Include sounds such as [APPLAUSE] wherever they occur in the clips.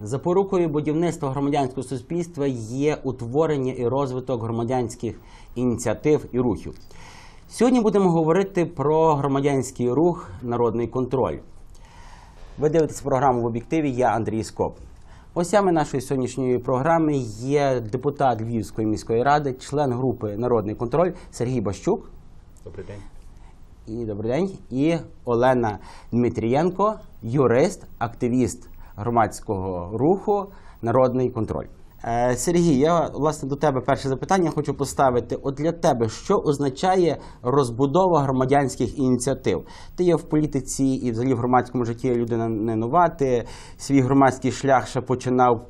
Запорукою будівництва громадянського суспільства є утворення і розвиток громадянських ініціатив і рухів. Сьогодні будемо говорити про громадянський рух Народний контроль. Ви дивитесь програму в об'єктиві. Я Андрій Скоп. Гостями нашої сьогоднішньої програми є депутат Львівської міської ради, член групи Народний контроль Сергій Бащук. Добрий день. І добрий день. І Олена Дмитрієнко, юрист, активіст громадського руху Народний контроль. Е, Сергій, я власне до тебе перше запитання хочу поставити. От для тебе що означає розбудова громадянських ініціатив? Ти є в політиці і взагалі в громадському житті людина не нова. Ти свій громадський шлях ще починав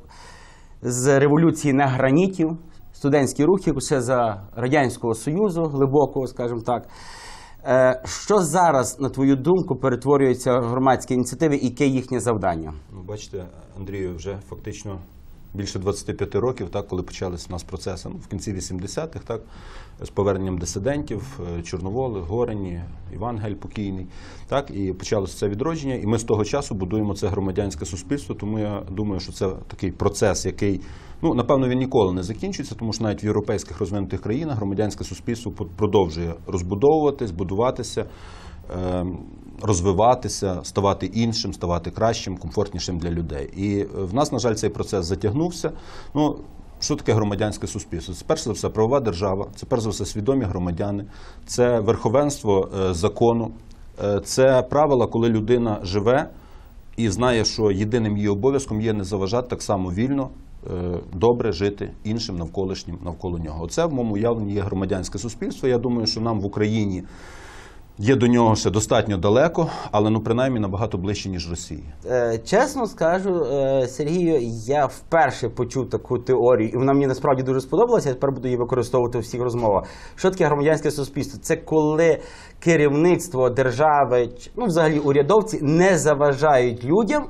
з революції на гранітів, студентський рух ще за Радянського Союзу, глибокого, скажімо так. Е, Що зараз, на твою думку, перетворюються громадські ініціативи і яке їхнє завдання? Ну, бачите, Андрію, вже фактично більше 25 років, так, коли почалися у нас процеси ну, в кінці 80-х, так, з поверненням дисидентів, е, Чорноволи, Горені, Іван Гель покійний. Так, і почалося це відродження. І ми з того часу будуємо це громадянське суспільство. Тому я думаю, що це такий процес, який, ну, напевно, він ніколи не закінчиться, тому що навіть в європейських розвинутих країнах громадянське суспільство продовжує розбудовуватись, будуватися. е, Розвиватися, ставати іншим, ставати кращим, комфортнішим для людей. І е, в нас, на жаль, цей процес затягнувся. Ну, що таке громадянське суспільство? Це перш за все правова держава, це перш за все свідомі громадяни, це верховенство е, закону, е, це правила, коли людина живе і знає, що єдиним її обов'язком є не заважати так само вільно, добре жити іншим навколишнім навколо нього. Оце в моєму уявленні є громадянське суспільство. Я думаю, що нам в Україні. Є до нього ще достатньо далеко, але ну принаймні набагато ближче, ніж Росії. Е, Чесно скажу, е, Сергію, я вперше почув таку теорію, і вона мені насправді дуже сподобалася. Я тепер буду її використовувати у всіх розмовах. Що таке громадянське суспільство? Це коли керівництво держави, ну взагалі урядовці не заважають людям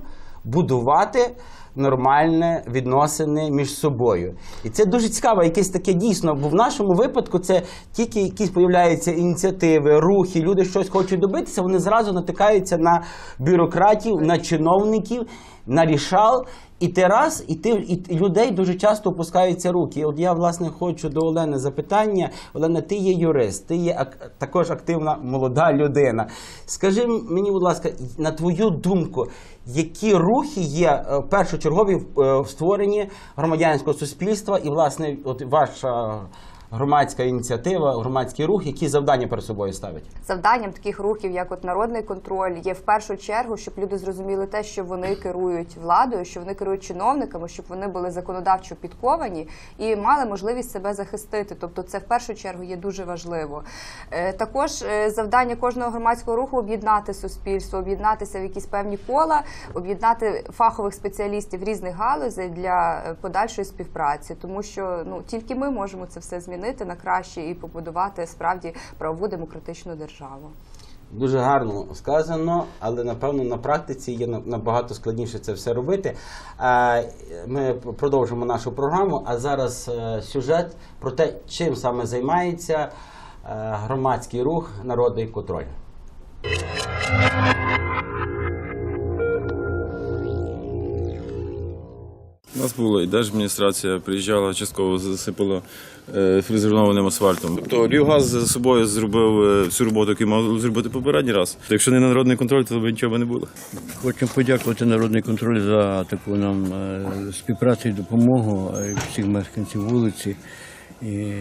будувати. Нормальне відносини між собою, і це дуже цікаво, якесь таке дійсно. Бо в нашому випадку це тільки якісь появляються ініціативи, рухи, люди щось хочуть добитися. Вони зразу натикаються на бюрократів, на чиновників, на рішал. І ти раз, і ти і людей дуже часто опускаються руки. От я власне хочу до Олени запитання. Олена, ти є юрист, ти є ак- також активна молода людина. Скажи мені, будь ласка, на твою думку, які рухи є е, першочергові е, в створенні громадянського суспільства, і власне, от ваша громадська ініціатива, громадський рух, які завдання перед собою ставить? Завданням таких рухів, як от народний контроль, є в першу чергу, щоб люди зрозуміли те, що вони керують владою, що вони керують чиновниками, щоб вони були законодавчо підковані і мали можливість себе захистити. Тобто, це в першу чергу є дуже важливо. Е, Також е, завдання кожного громадського руху об'єднати суспільство, об'єднатися в якісь певні кола, об'єднати фахових спеціалістів різних галузей для е, подальшої співпраці, тому що ну тільки ми можемо це все змінити на краще і побудувати справді правову демократичну державу. Дуже гарно сказано, але напевно на практиці є на- набагато складніше це все робити. Ми продовжимо нашу програму. А зараз е, сюжет про те, чим саме займається е, громадський рух Народний контроль. У нас було і держадміністрація приїжджала, частково засипала е, фрезерованим асфальтом. Тобто Львівгаз за собою зробив е, всю роботу, яку мав зробити попередній раз. Якщо не народний контроль, то б нічого не було. Хочемо подякувати Народний контроль за таку нам е, співпрацю і допомогу всіх мешканців вулиці. І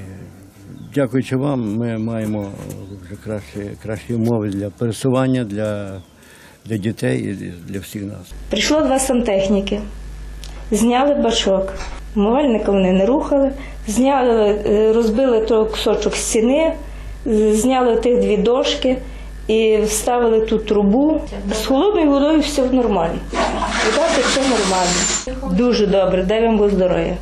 дякуючи вам, ми маємо вже кращі, кращі умови для пересування, для, для дітей і для всіх нас. Прийшло два сантехніки, зняли бачок. Умивальника вони не рухали, зняли, е, розбили той кусочок стіни, зняли тих дві дошки і вставили ту трубу. З холодною водою все нормально. Вода тече нормально. Дуже добре, дай вам Бог здоров'я.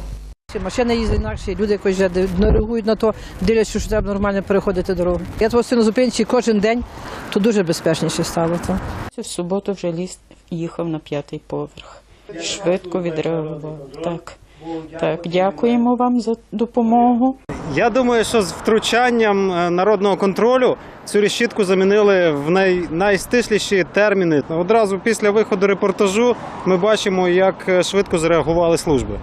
Машини їздять інакше, люди якось вже не реагують на то, дивляться, що треба нормально переходити дорогу. Я того на зупинці кожен день, то дуже безпечніше стало. То. В суботу вже ліс їхав на п'ятий поверх. Швидко відреагував. Так. Так, дякуємо вам за допомогу. Я думаю, що з втручанням е, народного контролю цю решітку замінили в най, найстишліші терміни. Одразу після виходу репортажу ми бачимо, як е, швидко зреагували служби.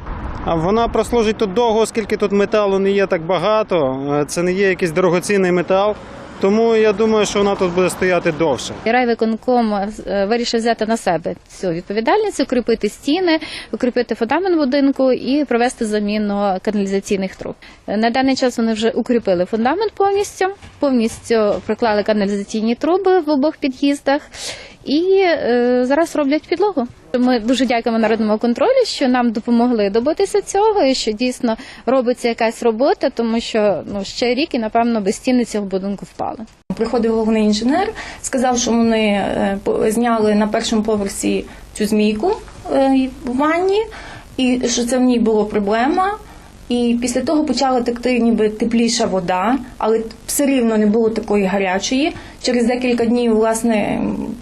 А вона прослужить тут довго, оскільки тут металу не є так багато. е, Це не є якийсь дорогоцінний метал. Тому я думаю, що вона тут буде стояти довше. Райвиконком е, вирішив взяти на себе цю відповідальність, укріпити стіни, укріпити фундамент будинку і провести заміну каналізаційних труб. Е, На даний час вони вже укріпили фундамент повністю, повністю проклали каналізаційні труби в обох під'їздах і е, зараз роблять підлогу. Ми дуже дякуємо народному контролю, що нам допомогли добитися цього, і що дійсно робиться якась робота, тому що ну ще рік і напевно без стіни цього будинку впали. Приходив головний інженер, сказав, що вони е, зняли на першому поверсі цю змійку е, в ванні, і що це в ній була проблема. І після того почала текти ніби тепліша вода, але все рівно не було такої гарячої. Через декілька днів, власне,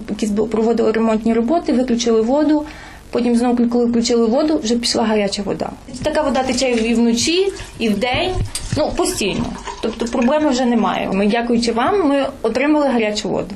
якісь проводили ремонтні роботи, виключили воду. Потім знову, коли включили воду, вже пішла гаряча вода. Така вода тече і вночі, і вдень, ну постійно. Тобто проблеми вже немає. Ми, дякуючи вам, ми отримали гарячу воду.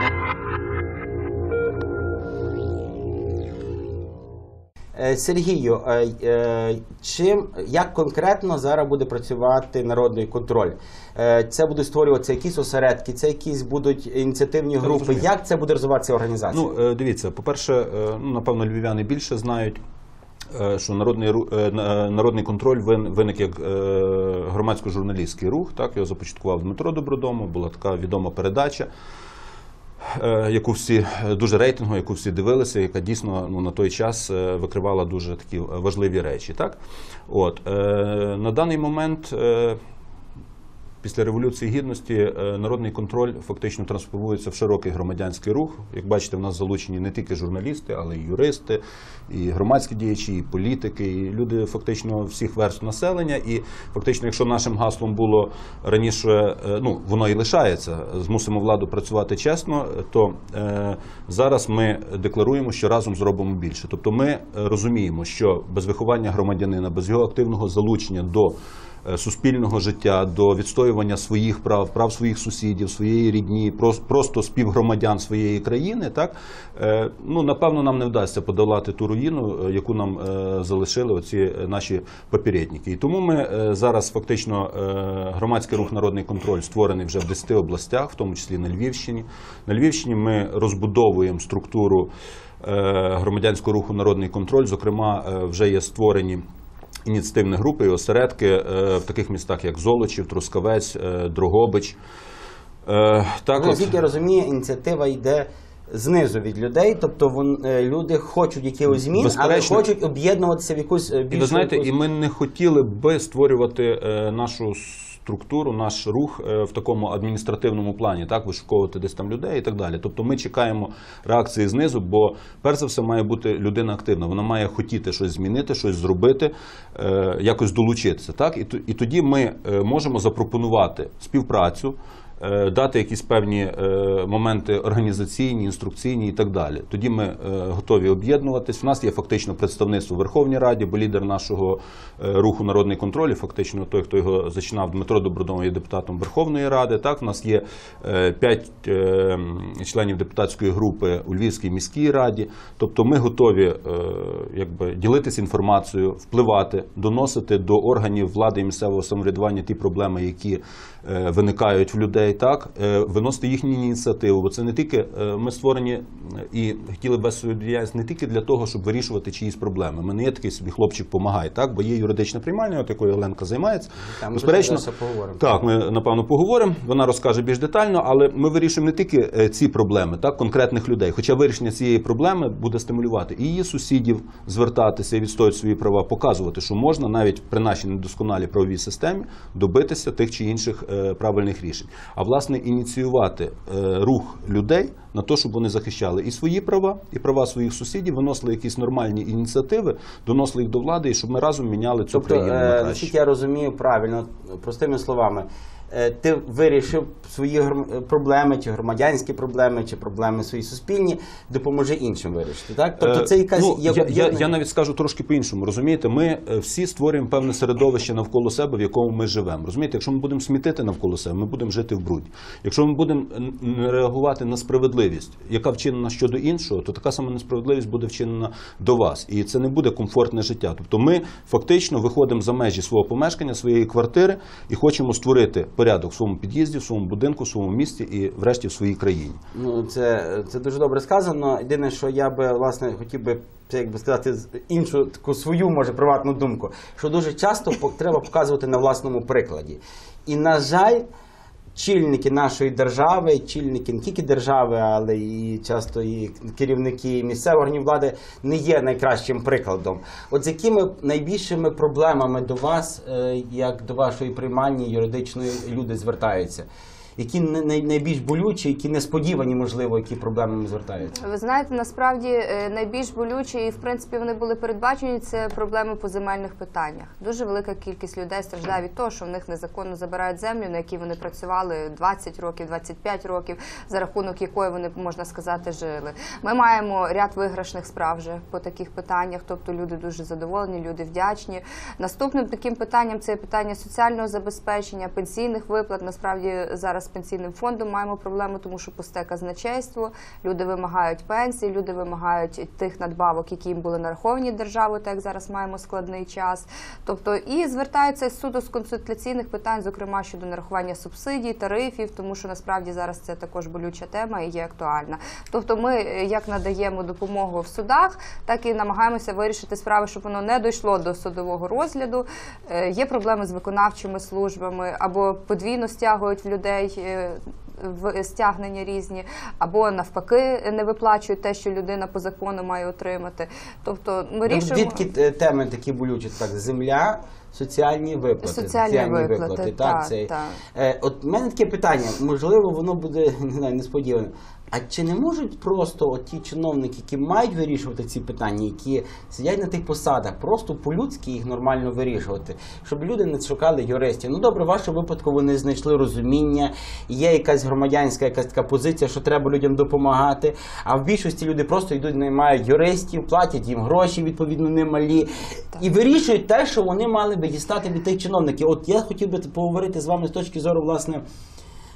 Сергію, е, е, чим як конкретно зараз буде працювати народний контроль? Е, Це будуть створюватися якісь осередки, це якісь будуть ініціативні групи. Як це буде розвиватися організація? Ну, е, дивіться, по-перше, е, ну, напевно, львів'яни більше знають. е, Що народний е, народний контроль виник як е, громадсько-журналістський рух. Так його започаткував Дмитро Добродомов. Була така відома передача, е, яку всі е, дуже рейтингу, яку всі дивилися, яка дійсно ну, на той час е, викривала дуже такі важливі речі. Так, от е, на даний момент. Після Революції Гідності е, народний контроль фактично трансформується в широкий громадянський рух. Як бачите, в нас залучені не тільки журналісти, але й юристи, і громадські діячі, і політики, і люди фактично всіх верств населення. І фактично, якщо нашим гаслом було раніше, е, ну воно і лишається, змусимо владу працювати чесно, то е, зараз ми декларуємо, що разом зробимо більше. Тобто, ми е, розуміємо, що без виховання громадянина, без його активного залучення до суспільного життя, до відстоювання своїх прав, прав своїх сусідів, своєї рідні, просто співгромадян своєї країни, так е, ну напевно нам не вдасться подолати ту руїну, е, яку нам е, залишили оці е, наші попередники. І тому ми е, зараз фактично е, громадський рух народний контроль створений вже в 10 областях, в тому числі на Львівщині. На Львівщині ми розбудовуємо структуру е, громадянського руху народний контроль. Зокрема, е, вже є створені. Ініціативні групи і осередки е, в таких містах, як Золочів, Трускавець, Другобич. Дрогобич. Е, Так, Ну, Наскільки я розумію, ініціатива йде знизу від людей, тобто вон, е, люди хочуть якихось змін, Безперечно. але хочуть об'єднуватися в якусь е, більшу... І ви знаєте, якусь- і ми не хотіли би створювати е, нашу структуру, наш рух е, в такому адміністративному плані, так вишуковувати десь там людей і так далі. Тобто ми чекаємо реакції знизу, бо перш за все має бути людина активна. Вона має хотіти щось змінити, щось зробити, е, якось долучитися. Так і тоді ми е, можемо запропонувати співпрацю. Е, Дати якісь певні е, моменти організаційні, інструкційні і так далі. Тоді ми е, готові об'єднуватись. У нас є фактично представництво в Верховній Раді, бо лідер нашого руху народний контроль, фактично той, хто його зачинав, Дмитро Добродомов, є депутатом Верховної Ради. Так, у нас є п'ять членів депутатської групи у Львівській міській раді. Тобто, ми готові якби ділитися інформацією, впливати, доносити до органів влади і місцевого самоврядування ті проблеми, які виникають в людей, так е, виносити їхні ініціативи. Бо це не тільки е, ми створені е, і хотіли б свою діяльність не тільки для того, щоб вирішувати чиїсь проблеми. Ми не є такий собі хлопчик помагай, так бо є юридична приймальня, от якою Оленка займається. Там Безперечно, поговоримо. так, ми напевно поговоримо. Вона розкаже більш детально, але ми вирішуємо не тільки ці проблеми, так конкретних людей. Хоча вирішення цієї проблеми буде стимулювати і її сусідів звертатися і відстоювати свої права, показувати, що можна навіть при нашій недосконалій правовій системі добитися тих чи інших правильних рішень. А власне ініціювати е, рух людей на те, щоб вони захищали і свої права, і права своїх сусідів, виносили якісь нормальні ініціативи, доносили їх до влади, і щоб ми разом міняли цю Тобто, країну на е, наскільки я розумію правильно, простими словами, ти вирішив свої е, проблеми, чи громадянські проблеми, чи проблеми свої суспільні, допоможи іншим вирішити. Так? Тобто Е, це якась ну, є- я, я, я навіть скажу трошки по-іншому. Розумієте, ми е, всі створюємо певне середовище навколо себе, в якому ми живемо. Розумієте, якщо ми будемо смітити навколо себе, ми будемо жити в бруді. Якщо ми будемо не реагувати на справедливість, яка вчинена щодо іншого, то така сама несправедливість буде вчинена до вас. І це не буде комфортне життя. Тобто ми фактично виходимо за межі свого помешкання, своєї квартири і хочемо створити порядок в своєму під'їзді, в своєму будинку, в своєму місті і, врешті, в своїй країні. Ну, це, це дуже добре сказано. Єдине, що я би власне хотів би як би сказати іншу таку свою, може, приватну думку, що дуже часто треба показувати на власному прикладі. І, на жаль, чільники нашої держави, чільники не тільки держави, але і часто і керівники місцевих органів влади не є найкращим прикладом. От з якими найбільшими проблемами до вас, е, як до вашої приймальні юридичної люди звертаються? Які най- най- найбільш болючі, які несподівані, можливо, які проблемами звертаються? Ви знаєте, насправді е, найбільш болючі, і в принципі вони були передбачені. Це проблеми по земельних питаннях. Дуже велика кількість людей страждає від того, що в них незаконно забирають землю, на якій вони працювали 20 років, 25 років, за рахунок якої вони можна сказати жили. Ми маємо ряд виграшних справ вже по таких питаннях, тобто люди дуже задоволені, люди вдячні. Наступним таким питанням це питання соціального забезпечення, пенсійних виплат. Насправді зараз з пенсійним фондом маємо проблему, тому що пусте казначейство. Люди вимагають пенсії, люди вимагають тих надбавок, які їм були нараховані державою, так як зараз маємо складний час. Тобто і звертаються суду з консультаційних питань, зокрема щодо нарахування субсидій, тарифів, тому що насправді зараз це також болюча тема і є актуальна. Тобто, ми е, як надаємо допомогу в судах, так і намагаємося вирішити справи, щоб воно не дійшло до судового розгляду. Е, Є проблеми з виконавчими службами або подвійно стягують в людей. Е, В стягнення різні, або навпаки не виплачують те, що людина по закону має отримати. Тобто ми рішуємо Звідки е, теми такі болючі? Так, земля, соціальні виплати. Соціальні виплати, так, це. так. Е, от в мене таке питання, можливо, воно буде [LAUGHS] не знаю, несподіване. А чи не можуть просто от ті чиновники, які мають вирішувати ці питання, які сидять на тих посадах, просто по-людськи їх нормально вирішувати, щоб люди не шукали юристів? Ну добре, в вашому випадку вони знайшли розуміння, є якась громадянська якась така позиція, що треба людям допомагати. А в більшості люди просто йдуть, наймають юристів, платять їм гроші, відповідно, немалі, і вирішують те, що вони мали би дістати від тих чиновників. От я хотів би поговорити з вами з точки зору, власне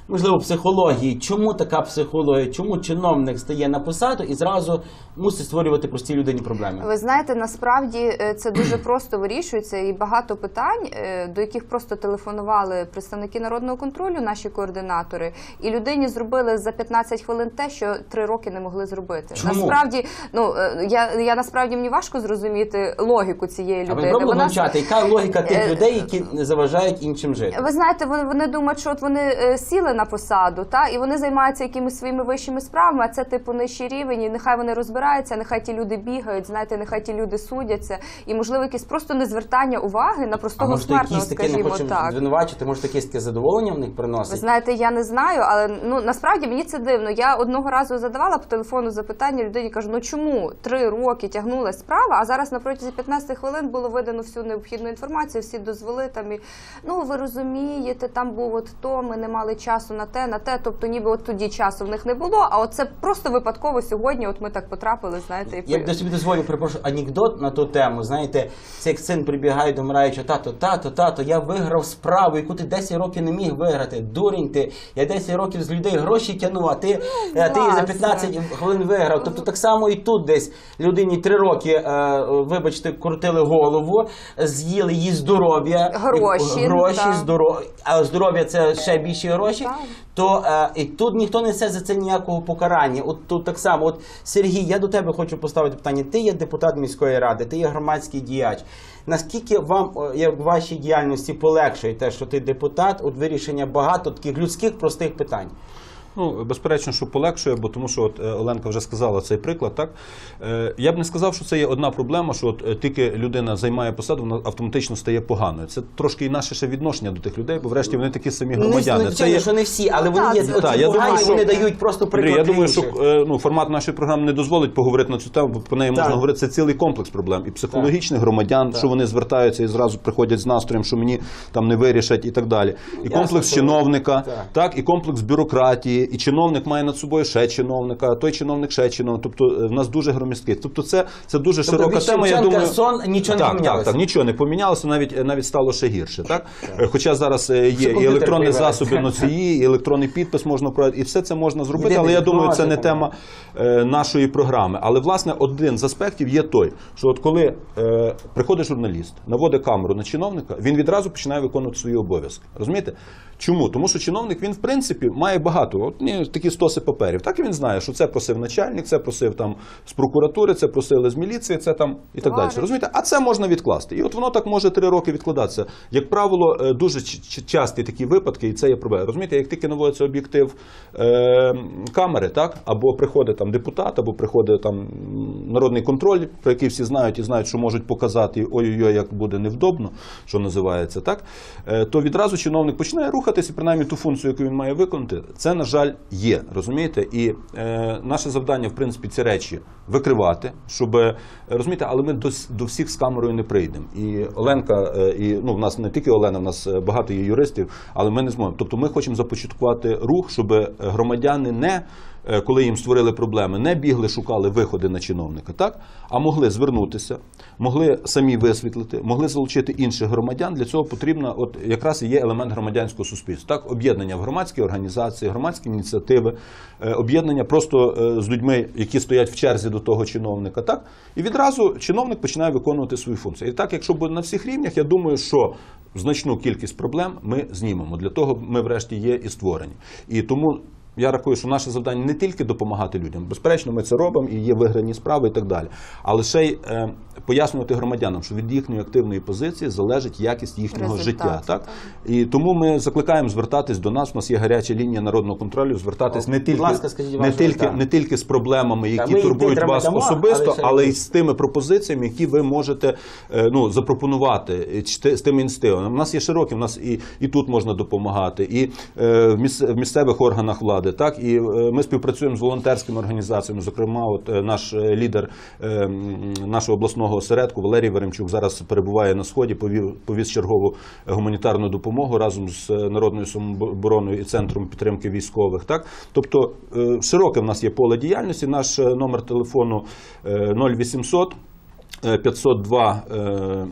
можливо, психології. Чому така психологія? Чому чиновник стає на посаду і зразу мусить створювати простій людині проблеми? Ви знаєте, насправді е, це дуже просто вирішується, і багато питань, е, до яких просто телефонували представники народного контролю, наші координатори, і людині зробили за 15 хвилин те, що три роки не могли зробити. Чому? Насправді, ну е, я, я насправді мені важко зрозуміти логіку цієї А ви людини. пробували Вона- вивчати, яка логіка тих людей, які не заважають іншим жити? ви знаєте, вони, вони думають, що от вони сіли на посаду, та і вони займаються якимись своїми вищими справами, а це типу нижчий рівень. І нехай вони розбираються, нехай ті люди бігають, знаєте, нехай ті люди судяться, і можливо якесь просто незвертання уваги на простого смертного, якісь таке не скажімо хочемо так. звинувачити, може якесь таке задоволення в них Ви приносить? знаєте, я не знаю, але ну насправді мені це дивно. Я одного разу задавала по телефону запитання людині, кажу, ну чому три роки тягнулася справа, а зараз на протязі 15 хвилин було видано всю необхідну інформацію, всі дозволи там і ну ви розумієте, там був от то, ми не мали часу на те, на те. Тобто, ніби от тоді часу в них не було. А от це просто випадково сьогодні. От ми так потрапили, знаєте, і Я б собі дозволю, перепрошую, анекдот на ту тему. Знаєте, це як син прибігає до вмираючого, тато, тато, тато, я виграв справу, яку ти 10 років не міг виграти. Дурень ти, я 10 років з людей гроші тягнув, а ти, а ти за власне. 15 хвилин виграв. Тобто так само і тут десь людині 3 роки, е, вибачте, крутили голову, з'їли її здоров'я, Гроші, гроші, здоров'я, а здоров'я це ще більші гроші. Так. То е, і тут ніхто не несе за це ніякого покарання. От тут так само. От Сергій, я до тебе хочу поставити питання. Ти є депутат міської ради, ти є громадський діяч. Наскільки вам е, як вашій діяльності полегшує те, що ти депутат, от вирішення багато таких людських простих питань? Ну, безперечно, що полегшує, бо тому що от е, Оленка вже сказала цей приклад. Так Е, я б не сказав, що це є одна проблема, що от е, тільки людина займає посаду, вона автоматично стає поганою. Це трошки і наше ще відношення до тих людей, бо врешті вони такі самі громадяни. Не, Це є що не всі, але вони є Так, оці я погані, думаю, що- вони дають просто приклад я думаю, що е, ну, формат нашої програми не дозволить поговорити на цю тему, бо по неї можна Так. говорити. Це цілий комплекс проблем. І психологічних громадян, що вони звертаються і зразу приходять з настроєм, що мені там не вирішать і так далі. І комплекс чиновника, Так. так, і комплекс бюрократії, і чиновник має над собою ще чиновника, той чиновник ще чиновника. Тобто е, в нас дуже громісткий. Тобто це, це дуже Тобто широка тема. Я думаю, сон нічого не так, помінялося. Так, так, нічого не помінялося, навіть е, навіть стало ще гірше. Так? Е, Хоча зараз є і електронні засоби носії, і електронний підпис можна проводити, і все це можна зробити. Єдиний Але я думаю, це не тема е, нашої програми. Але власне один з аспектів є той, що от коли е, приходить журналіст, наводить камеру на чиновника, він відразу починає виконувати свої обов'язки. Розумієте? Чому? Тому що чиновник він в принципі має багато, от ні, такі стоси паперів. Так і він знає, що це просив начальник, це просив там з прокуратури, це просили з міліції, це там і так далі. Розумієте? А це можна відкласти. І от воно так може три роки відкладатися. Як правило, е, дуже часті такі випадки, і це є проблема. Розумієте, як тільки наводиться об'єктив е, камери, так або приходить там депутат, або приходить там народний контроль, про який всі знають і знають, що можуть показати, ой-ой-ой, як буде невдобно, що називається, так е, то відразу чиновник починає рухатися, принаймні ту функцію, яку він має виконати, це на жаль є. Розумієте, і е, наше завдання, в принципі, ці речі викривати, щоб е, розумієте, але ми до, до всіх з камерою не прийдемо. І Оленка, е, і ну в нас не тільки Олена, в нас е, багато є юристів, але ми не зможемо. Тобто, ми хочемо започаткувати рух, щоб громадяни не коли їм створили проблеми, не бігли, шукали виходи на чиновника, так а могли звернутися, могли самі висвітлити, могли залучити інших громадян. Для цього потрібно, от якраз і є елемент громадянського суспільства, так об'єднання в громадські організації, громадські ініціативи, е, об'єднання просто е, з людьми, які стоять в черзі до того чиновника, так і відразу чиновник починає виконувати свої функції. І так, якщо буде на всіх рівнях, я думаю, що значну кількість проблем ми знімемо. Для того ми, врешті, є і створені. І тому я рахую, що наше завдання не тільки допомагати людям. Безперечно, ми це робимо і є виграні справи і так далі. Але ще й е, пояснювати громадянам, що від їхньої активної позиції залежить якість їхнього Результат, життя. Так? так. І тому ми закликаємо звертатись до нас. У нас є гаряча лінія народного контролю. Звертатись О, не тільки, ласка, скажіть не, тільки, не тільки з проблемами, які ми турбують вас дамо, особисто, але ще але й- з тими пропозиціями, які ви можете е, ну, запропонувати з тими ініціативами. У нас є широкі, у нас і, і тут можна допомагати, і е, в місцевих органах влади. Так і е, ми співпрацюємо з волонтерськими організаціями. Зокрема, от е, наш е, лідер нашого обласного осередку Валерій Веремчук зараз перебуває на сході, повіз чергову гуманітарну допомогу разом з народною самообороною і центром підтримки військових. Так, тобто широке в нас є поле діяльності. Наш номер телефону е, 0800 е, 502 е,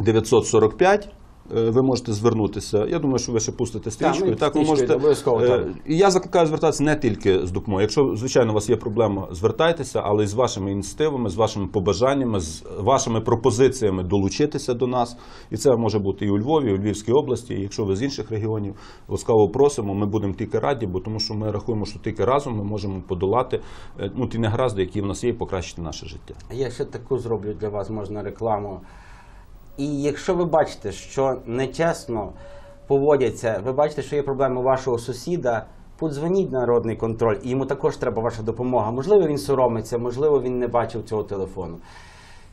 945. Е, Ви можете звернутися. Я думаю, що ви ще пустите стрічкою. ми так, ви можете обов'язково, е, і я закликаю звертатися не тільки з допомогою. Якщо звичайно у вас є проблема, звертайтеся, але й з вашими ініціативами, з вашими побажаннями, з вашими пропозиціями долучитися до нас. І це може бути і у Львові, і у Львівській області. І якщо ви з інших регіонів, ласкаво просимо. Ми будемо тільки раді, бо тому що ми рахуємо, що тільки разом ми можемо подолати е, ну ті негаразди, які в нас є, і покращити наше життя. Я ще таку зроблю для вас, можна рекламу. І якщо ви бачите, що нечесно поводяться, ви бачите, що є проблеми вашого сусіда, подзвоніть на народний контроль, і йому також треба ваша допомога. Можливо, він соромиться, можливо, він не бачив цього телефону.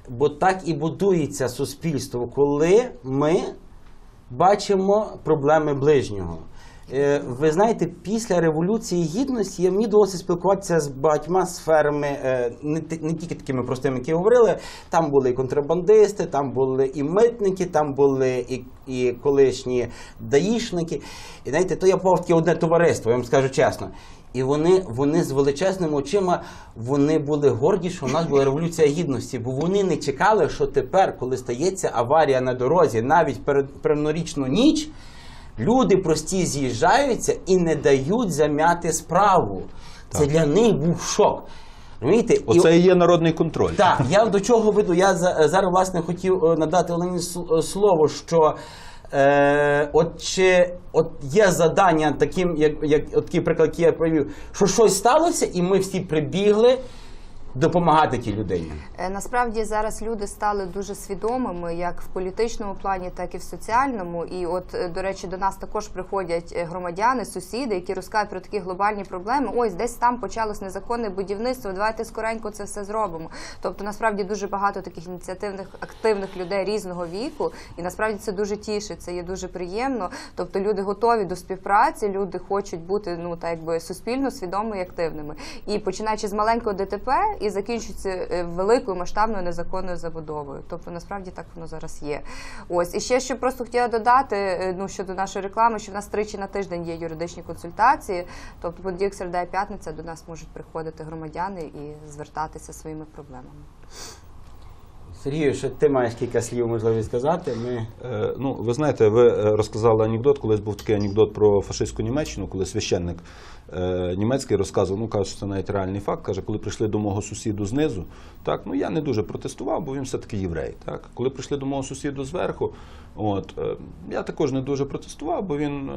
Бо так і будується суспільство, коли ми бачимо проблеми ближнього. Е, Ви знаєте, після Революції Гідності я- мені довелося спілкуватися з багатьма сферами, е, не, не тільки такими простими, які говорили. Там були і контрабандисти, там були і митники, там були і, і колишні даїшники. І знаєте, то я попав таке одне товариство, я вам скажу чесно. І вони, вони з величезними очима вони були горді, що у нас була революція гідності, бо вони не чекали, що тепер, коли стається аварія на дорозі, навіть перед переднорічну ніч, люди прості з'їжджаються і не дають зам'яти справу. Це для них був шок. Розумієте? Оце і є народний контроль. так, я до чого веду. Я за- зараз власне хотів е, надати Олені е, слово, що е, от чи от є задання таким, як, як от такий приклад, який я провів, що щось сталося, і ми всі прибігли. Допомагати тій людині? Е, Насправді зараз люди стали дуже свідомими, як в політичному плані, так і в соціальному. І от, е, до речі, до нас також приходять е, громадяни, сусіди, які розказують про такі глобальні проблеми. Ось десь там почалось незаконне будівництво. Давайте скоренько це все зробимо. Тобто, насправді дуже багато таких ініціативних активних людей різного віку, і насправді це дуже тішить. Це є дуже приємно. Тобто, люди готові до співпраці, люди хочуть бути ну так якби суспільно свідомими і активними. І починаючи з маленького ДТП і закінчується е, великою масштабною незаконною забудовою. Тобто насправді так воно зараз є. Ось і ще що просто хотіла додати е, ну щодо нашої реклами, що в нас тричі на тиждень є юридичні консультації. Тобто понеділок, середа і п'ятниця до нас можуть приходити громадяни і звертатися своїми проблемами. Сергію, що ти маєш кілька слів можливість сказати? Ми Е, Ну, ви знаєте, ви е, розказали анекдот, колись був такий анекдот про фашистську Німеччину, коли священник е, німецький розказував, ну каже, що це навіть реальний факт. Каже, коли прийшли до мого сусіду знизу, так ну я не дуже протестував, бо він все-таки єврей. Так, коли прийшли до мого сусіду зверху, от е, я також не дуже протестував, бо він. е,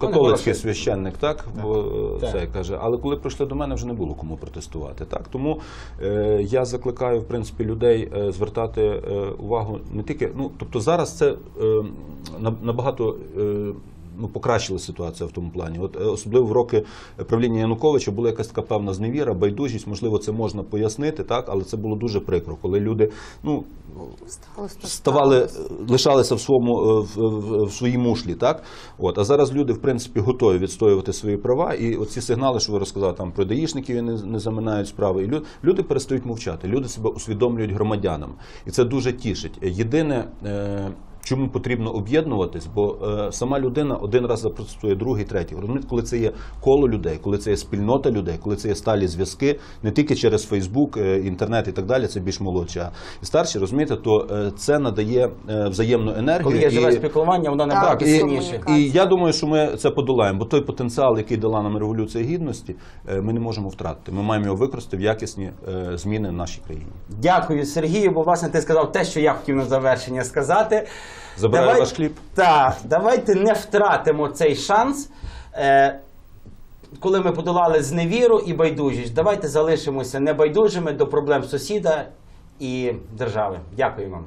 Католицький священник, так, бо е, Так. це каже. Але коли прийшли до мене, вже не було кому протестувати. Так тому е, я закликаю в принципі людей е, звертати е, увагу не тільки. Ну тобто зараз це е, набагато. Е, Ну, покращила ситуація в тому плані. От е, особливо в роки правління Януковича була якась така певна зневіра, байдужість. Можливо, це можна пояснити, так, але це було дуже прикро, коли люди ну Сталося, ставали, сталося. лишалися в своєму е, в, в, в своїй мушлі, так от а зараз люди в принципі готові відстоювати свої права. І оці сигнали, що ви розказали там про даїшників, не, не заминають справи. І лю- люди перестають мовчати. Люди себе усвідомлюють громадянам, і це дуже тішить. Єдине. Е, Чому потрібно об'єднуватись? Бо е, сама людина один раз запротестує, другий, третій. Розумієте, коли це є коло людей, коли це є спільнота людей, коли це є сталі зв'язки, не тільки через Фейсбук, е, інтернет і так далі, це більш молодші, а старші, розумієте, то е, це надає е, взаємну енергію. коли є і- живе спілкування, воно Так, набагато і- сильніше. і я думаю, що ми це подолаємо, бо той потенціал, який дала нам революція гідності, е, ми не можемо втратити. Ми маємо його використати в якісні е, зміни в нашій країні. Дякую, Сергію, бо власне ти сказав те, що я хотів на завершення сказати. Забираю ваш хліб. Так, давайте не втратимо цей шанс. Е, коли ми подолали зневіру і байдужість, давайте залишимося небайдужими до проблем сусіда і держави. Дякую вам.